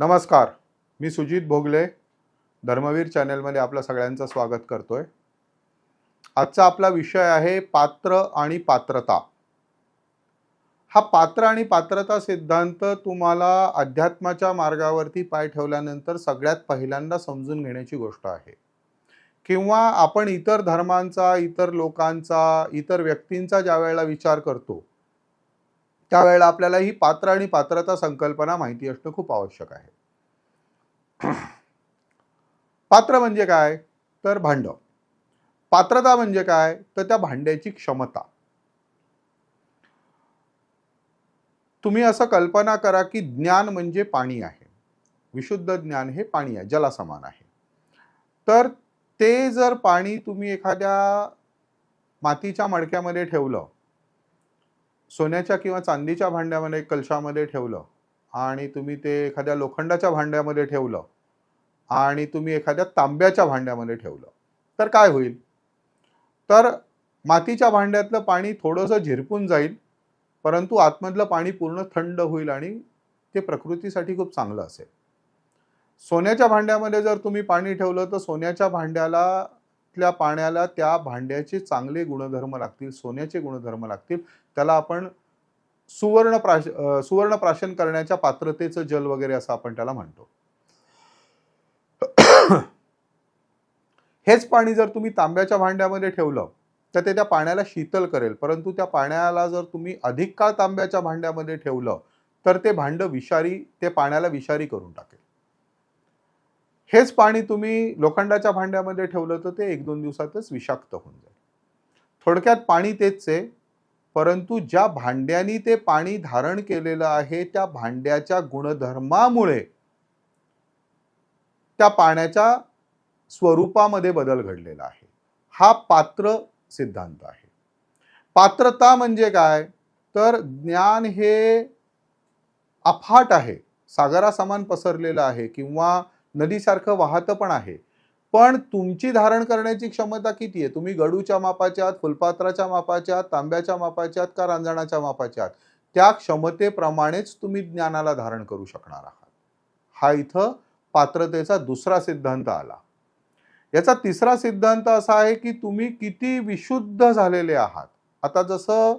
नमस्कार मी सुजित भोगले धर्मवीर चॅनलमध्ये आपलं सगळ्यांचं स्वागत करतोय. आजचा आपला विषय आहे पात्र आणि पात्रता. हा पात्र आणि पात्रता सिद्धांत तुम्हाला अध्यात्माच्या मार्गावरती पाय ठेवल्यानंतर सगळ्यात पहिल्यांदा समजून घेण्याची गोष्ट आहे. किंवा आपण इतर धर्मांचा इतर लोकांचा इतर व्यक्तींचा ज्या वेळेला विचार करतो त्यावेळेला आपल्याला ही पात्र आणि पात्रता संकल्पना माहिती असणं खूप आवश्यक आहे. पात्र म्हणजे काय? तर भांड पात्रता म्हणजे काय? तर त्या भांड्याची क्षमता. तुम्ही असं कल्पना करा की ज्ञान म्हणजे पाणी आहे. विशुद्ध ज्ञान हे पाणी आहे जलासमान आहे. तर ते जर पाणी तुम्ही एखाद्या मातीच्या मडक्यामध्ये ठेवलं सोन्याच्या किंवा चांदीच्या भांड्यामध्ये कलशामध्ये ठेवलं आणि तुम्ही ते एखाद्या लोखंडाच्या भांड्यामध्ये ठेवलं आणि तुम्ही एखाद्या तांब्याच्या भांड्यामध्ये ठेवलं तर काय होईल? तर मातीच्या भांड्यातलं पाणी थोडंसं झिरपून जाईल परंतु आतमधलं पाणी पूर्ण थंड होईल आणि ते प्रकृतीसाठी खूप चांगलं असेल. सोन्याच्या भांड्यामध्ये जर तुम्ही पाणी ठेवलं तर सोन्याच्या भांड्याला त्या पाण्याला त्या भांड्याचे चांगले गुणधर्म लागतील सोन्याचे गुणधर्म लागतील त्याला आपण सुवर्ण प्राश सुवर्ण प्राशन करण्याच्या पात्रतेचं जल वगैरे असं आपण त्याला म्हणतो. हेच पाणी जर तुम्ही तांब्याच्या भांड्यामध्ये ठेवलं तर ते त्या पाण्याला शीतल करेल. परंतु त्या पाण्याला जर तुम्ही अधिक काळ तांब्याच्या भांड्यामध्ये ठेवलं तर ते भांड विषारी ते पाण्याला विषारी करून टाकेल. हेच पाणी तुम्ही लोखंडाच्या भांड्यामध्ये ठेवलं तर ते एक दोन दिवसातच विषाक्त होऊन जाईल. थोडक्यात पाणी तेच आहे परंतु ज्या भांड्यानी ते पाणी धारण केलेलं आहे त्या भांड्याच्या गुणधर्मामुळे त्या पाण्याच्या स्वरूपामध्ये बदल घडलेला आहे. हा पात्र सिद्धांत आहे. पात्रता म्हणजे काय? तर ज्ञान हे अफाट आहे सागरासमान पसरलेलं आहे किंवा नदीसारखं वाहतं पण आहे. पण तुमची धारण करण्याची क्षमता किती आहे? तुम्ही गडूच्या मापाच्या आहात फुलपात्राच्या मापाच्या आहात तांब्याच्या मापाच्या आहात का रांजणाच्या मापाच्या आहात? त्या क्षमतेप्रमाणेच तुम्ही ज्ञानाला धारण करू शकणार आहात. हा इथं पात्रतेचा दुसरा सिद्धांत आला. याचा तिसरा सिद्धांत असा आहे की तुम्ही किती विशुद्ध झालेले आहात. आता जसं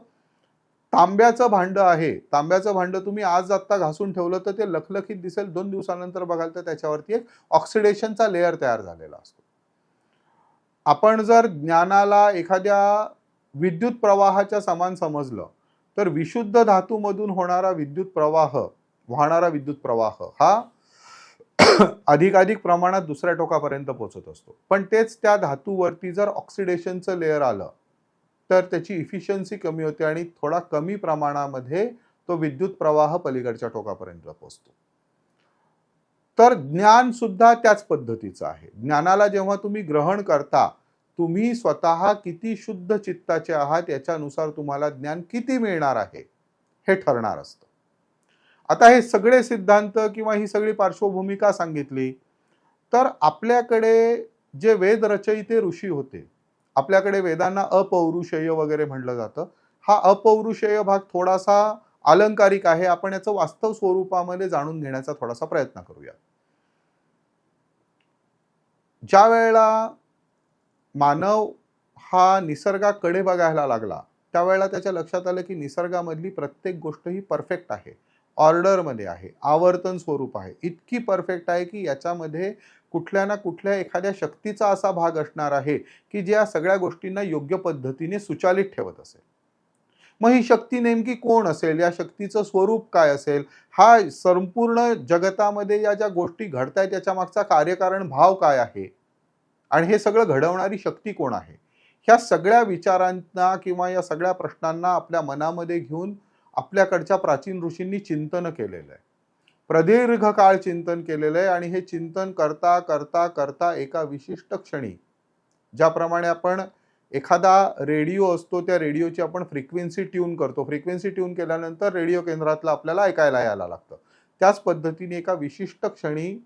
तांब्याचं भांड आहे. तांब्याचं भांड तुम्ही आज आत्ता घासून ठेवलं तर ते लखलखीत दिसेल. दोन दिवसानंतर बघाल तर त्याच्यावरती एक ऑक्सिडेशनचा लेअर तयार झालेला असतो. आपण जर ज्ञानाला एखाद्या विद्युत प्रवाहाच्या समान समजलं तर विशुद्ध धातूमधून होणारा विद्युत प्रवाह वाहणारा विद्युत प्रवाह हा अधिकाधिक प्रमाणात दुसऱ्या टोकापर्यंत पोहोचत असतो. पण तेच त्या धातूवरती जर ऑक्सिडेशनचं लेअर आलं तर त्याची इफिशियन्सी कमी होते आणि थोडा कमी प्रमाणामध्ये तो विद्युत प्रवाह पलीकडच्या टोकापर्यंत पोहोचतो. तर ज्ञान सुद्धा त्याच पद्धतीचं आहे. ज्ञानाला जेव्हा तुम्ही ग्रहण करता तुम्ही स्वतः किती शुद्ध चित्ताचे आहात याच्यानुसार तुम्हाला ज्ञान किती मिळणार आहे हे ठरणार असतं. आता हे सगळे सिद्धांत किंवा ही सगळी पार्श्वभूमिका सांगितली तर आपल्याकडे जे वेद रचयिते ऋषी होते आपल्याकडे वेदांना अपौरुषेय वगैरे म्हणलं जातं. हा अपौरुषेय भाग थोडासा अलंकारिक आहे. आपण याचं वास्तव स्वरूपामध्ये जाणून घेण्याचा थोडासा प्रयत्न करूया. ज्या वेळेला मानव हा निसर्गाकडे बघायला लागला त्यावेळेला त्याच्या लक्षात आलं की निसर्गामधली प्रत्येक गोष्ट ही परफेक्ट आहे. ऑर्डरमध्ये आहे आवर्तन स्वरूप आहे. इतकी परफेक्ट आहे की याच्यामध्ये कुठल्या ना कुठल्या एखाद्या शक्तीचा असा भाग असणार आहे की जे या सगळ्या गोष्टींना योग्य पद्धतीने सुचालित ठेवत असेल. मग ही शक्ती नेमकी कोण असेल? या शक्तीचं स्वरूप काय असेल? हा संपूर्ण जगतामध्ये या ज्या गोष्टी घडत आहेत त्याच्या मागचा कार्यकारण भाव काय आहे? आणि हे सगळं घडवणारी शक्ती कोण आहे? ह्या सगळ्या विचारांना किंवा या सगळ्या प्रश्नांना आपल्या मनामध्ये घेऊन आपल्याकडच्या प्राचीन ऋषींनी चिंतन केलेलं आहे. प्रदीर्घ काळ चिंतन केलेलं आहे आणि हे चिंतन करता करता करता एका विशिष्ट क्षणी ज्याप्रमाणे आपण एखादा रेडिओ असतो त्या रेडिओची आपण फ्रिक्वेन्सी ट्यून करतो. फ्रिक्वेन्सी ट्यून केल्यानंतर रेडिओ केंद्रातलं आपल्याला ऐकायला यायला लागतं. त्याच पद्धतीने एका विशिष्ट क्षणी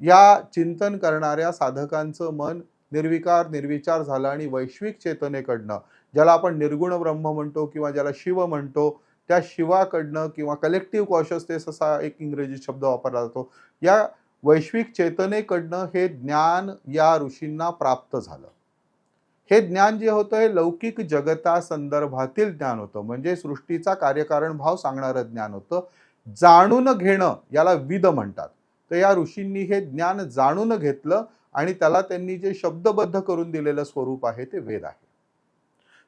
या चिंतन करणाऱ्या साधकांचं मन निर्विकार निर्विचार झालं आणि वैश्विक चेतनेकडनं ज्याला आपण निर्गुण ब्रह्म म्हणतो किंवा ज्याला शिव म्हणतो त्या शिवाकडनं किंवा कलेक्टिव्ह कॉन्शियसनेस असा एक इंग्रजी शब्द वापरला जातो. या वैश्विक चेतनेकडनं हे ज्ञान या ऋषींना प्राप्त झालं. हे ज्ञान जे होतं हे लौकिक जगता संदर्भातील ज्ञान होतं. म्हणजे सृष्टीचा कार्यकारण भाव सांगणारं ज्ञान होतं. जाणून घेणं याला विद म्हणतात. तर या ऋषींनी हे ज्ञान जाणून घेतलं आणि त्याला त्यांनी जे शब्दबद्ध करून दिलेलं स्वरूप आहे ते वेद आहे.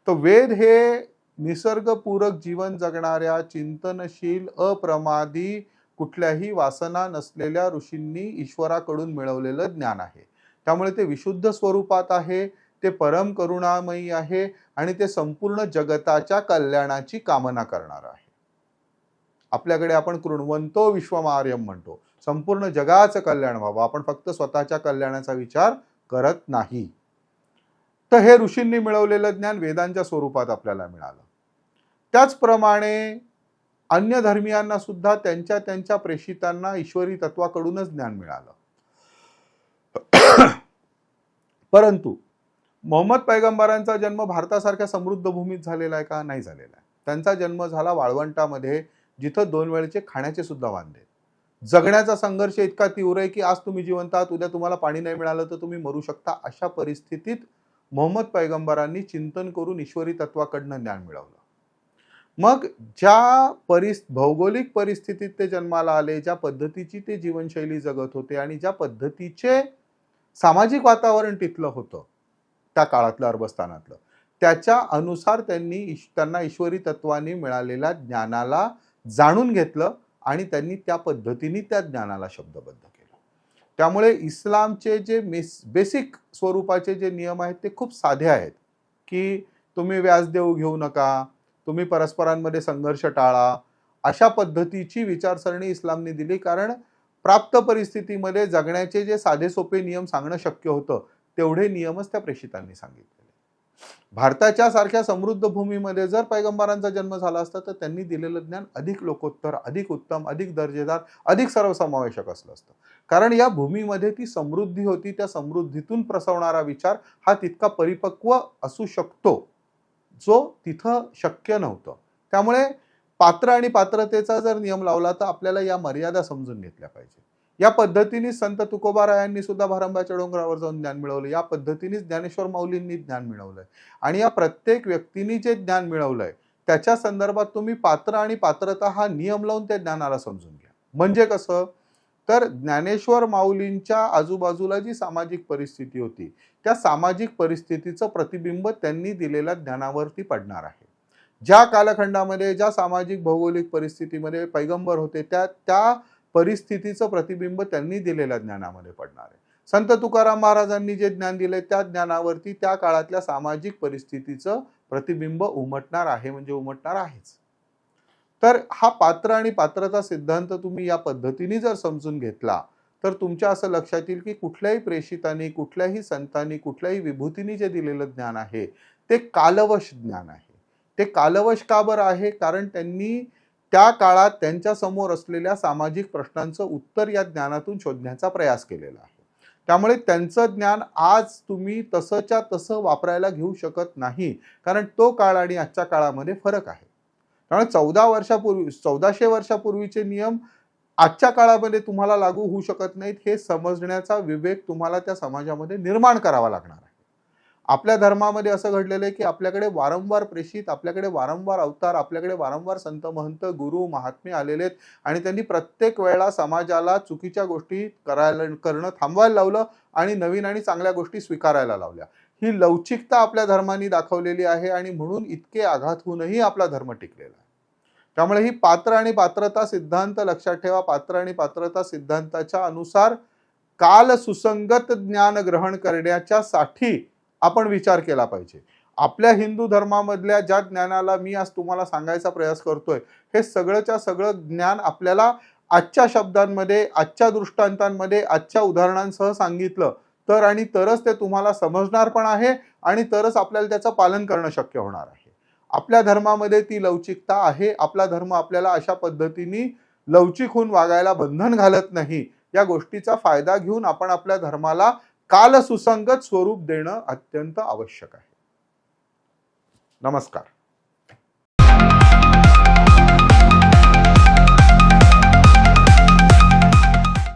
तर वेद हे निसर्गपूरक जीवन जगणाऱ्या चिंतनशील अप्रमादी कुठल्याही वासना नसलेल्या ऋषींनी ईश्वराकडून मिळवलेलं ज्ञान आहे. त्यामुळे ते विशुद्ध स्वरूपात आहे ते परम करुणामयी आहे आणि ते संपूर्ण जगताच्या कल्याणाची कामना करणार आहे. आपल्याकडे आपण कृणवंतो विश्वमार्यम म्हणतो. संपूर्ण जगाचं कल्याण व्हावं. आपण फक्त स्वतःच्या कल्याणाचा विचार करत नाही. तर हे ऋषींनी मिळवलेलं ज्ञान वेदांच्या स्वरूपात आपल्याला मिळालं. त्याचप्रमाणे अन्य धर्मियांना सुद्धा त्यांच्या त्यांच्या प्रेषितांना ईश्वरी तत्वाकडूनच ज्ञान मिळालं. परंतु मोहम्मद पैगंबरांचा जन्म भारतासारख्या समृद्ध भूमीत झालेला आहे का? नाही झालेला आहे. त्यांचा जन्म झाला वाळवंटामध्ये जिथं दोन वेळेचे खाण्याचे सुद्धा वांदे. जगण्याचा संघर्ष इतका तीव्र आहे की आज तुम्ही जिवंत आहात उद्या तुम्हाला पाणी नाही मिळालं तर तुम्ही मरू शकता. अशा परिस्थितीत मोहम्मद पैगंबरांनी चिंतन करून ईश्वरी तत्वाकडनं ज्ञान मिळवलं. मग ज्या परिस भौगोलिक परिस्थितीत ते जन्माला आले ज्या पद्धतीची ते जीवनशैली जगत होते आणि ज्या पद्धतीचे सामाजिक वातावरण तिथलं होतं त्या काळातलं अरबस्थानातलं त्याच्या अनुसार त्यांनी ईश- त्यांना ईश्वरी तत्वाने मिळालेल्या ज्ञानाला जाणून घेतलं आणि त्यांनी त्या पद्धतीने त्या ज्ञानाला शब्दबद्ध केलं. त्यामुळे इस्लामचे जे मेस बेसिक स्वरूपाचे जे नियम आहेत ते खूप साधे आहेत की तुम्ही व्याजदेव घेऊ नका तुम्ही परस्परांमध्ये संघर्ष टाळा. अशा पद्धतीची विचारसरणी इस्लामने दिली कारण प्राप्त परिस्थितीमध्ये जगण्याचे जे साधे सोपे नियम सांगणं शक्य होतं तेवढे नियमच त्या प्रेषितांनी सांगितलेले भारताच्या सारख्या समृद्ध भूमीमध्ये जर पैगंबरांचा जन्म झाला असता तर त्यांनी दिलेलं ज्ञान अधिक लोकोत्तर अधिक उत्तम अधिक दर्जेदार अधिक सर्वसमावेशक असलं असतं. कारण या भूमीमध्ये ती समृद्धी होती त्या समृद्धीतून प्रसवणारा विचार हा तितका परिपक्व असू शकतो. जो तिथं शक्य नव्हतं. त्यामुळे पात्र आणि पात्रतेचा जर नियम लावला तर आपल्याला या मर्यादा समजून घेतल्या पाहिजे. या पद्धतीने संत तुकोबारायांनी सुद्धा भारंबाच्या डोंगरावर जाऊन ज्ञान मिळवलं. या पद्धतीनेच ज्ञानेश्वर माऊलींनी ज्ञान मिळवलंय. आणि या प्रत्येक व्यक्तीने जे ज्ञान मिळवलंय त्याच्या संदर्भात तुम्ही पात्र आणि पात्रता हा नियम लावून त्या ज्ञानाला समजून घ्या. म्हणजे कसं? तर ज्ञानेश्वर माऊलींच्या आजूबाजूला जी सामाजिक परिस्थिती होती त्या सामाजिक परिस्थितीचं प्रतिबिंब त्यांनी दिलेल्या ज्ञानावरती पडणार आहे. ज्या कालखंडामध्ये ज्या सामाजिक भौगोलिक परिस्थितीमध्ये पैगंबर होते त्या त्या परिस्थितीचं प्रतिबिंब त्यांनी दिलेल्या ज्ञानामध्ये पडणार आहे. संत तुकाराम महाराजांनी जे ज्ञान दिले त्या ज्ञानावरती त्या काळातल्या सामाजिक परिस्थितीचं प्रतिबिंब उमटणार आहे म्हणजे उमटणार आहेच. तर हा पात्र आणि पात्रता सिद्धांत तुम्ही या पद्धतीने जर समजून घेतला तर तुमच्या असं लक्षात येईल की कुठल्याही प्रेषितांनी कुठल्याही संतांनी कुठल्याही विभूतीने जे दिलेलं ज्ञान आहे ते कालवश ज्ञान आहे. ते कालवश का बरं आहे? कारण त्यांनी त्या काळात त्यांच्यासमोर असलेल्या सामाजिक प्रश्नांचं उत्तर या ज्ञानातून शोधण्याचा प्रयास केलेला आहे. त्यामुळे त्यांचं ज्ञान आज तुम्ही तसंच्या तसं वापरायला घेऊ शकत नाही कारण तो काळ आणि आजच्या काळामध्ये फरक आहे. कारण चौदा वर्षापूर्वी चौदाशे वर्षापूर्वीचे नियम आजच्या काळामध्ये तुम्हाला लागू होऊ शकत नाहीत हे समजण्याचा विवेक तुम्हाला त्या समाजामध्ये निर्माण करावा लागणार आहे. आपल्या धर्मामध्ये असं घडलेलं आहे की आपल्याकडे वारंवार प्रेषित आपल्याकडे वारंवार अवतार आपल्याकडे वारंवार संत महंत गुरु महात्मे आलेले आहेत आणि त्यांनी प्रत्येक वेळा समाजाला चुकीच्या गोष्टी करायला करणं थांबवायला लावलं आणि नवीन आणि चांगल्या गोष्टी स्वीकारायला लावल्या. ही लवचिकता आपल्या धर्माने दाखवलेली आहे आणि म्हणून इतके आघात होऊनही आपला धर्म टिकलेला आहे. त्यामुळे ही पात्र आणि पात्रता सिद्धांत लक्षात ठेवा. पात्र आणि पात्रता सिद्धांताच्या अनुसार काल सुसंगत ज्ञान ग्रहण करण्याच्या साठी आपण विचार केला पाहिजे. आपल्या हिंदू धर्मामधल्या ज्या ज्ञानाला मी आज तुम्हाला सांगायचा प्रयास करतोय हे सगळंच्या सगळं ज्ञान आपल्याला आजच्या शब्दांमध्ये आजच्या दृष्टांतांमध्ये आजच्या उदाहरणांसह सांगितलं. तर आणि तरच ते तुम्हाला समजणार पण आहे आणि तरच आपल्याला त्याचं पालन करणं शक्य होणार आहे. आपल्या धर्मामध्ये ती लवचिकता आहे. आपला धर्म आपल्याला अशा पद्धतीने लवचिक होऊन वागायला बंधन घालत नाही. या गोष्टीचा फायदा घेऊन आपण आपल्या धर्माला काल सुसंगत स्वरूप देणं अत्यंत आवश्यक आहे. नमस्कार.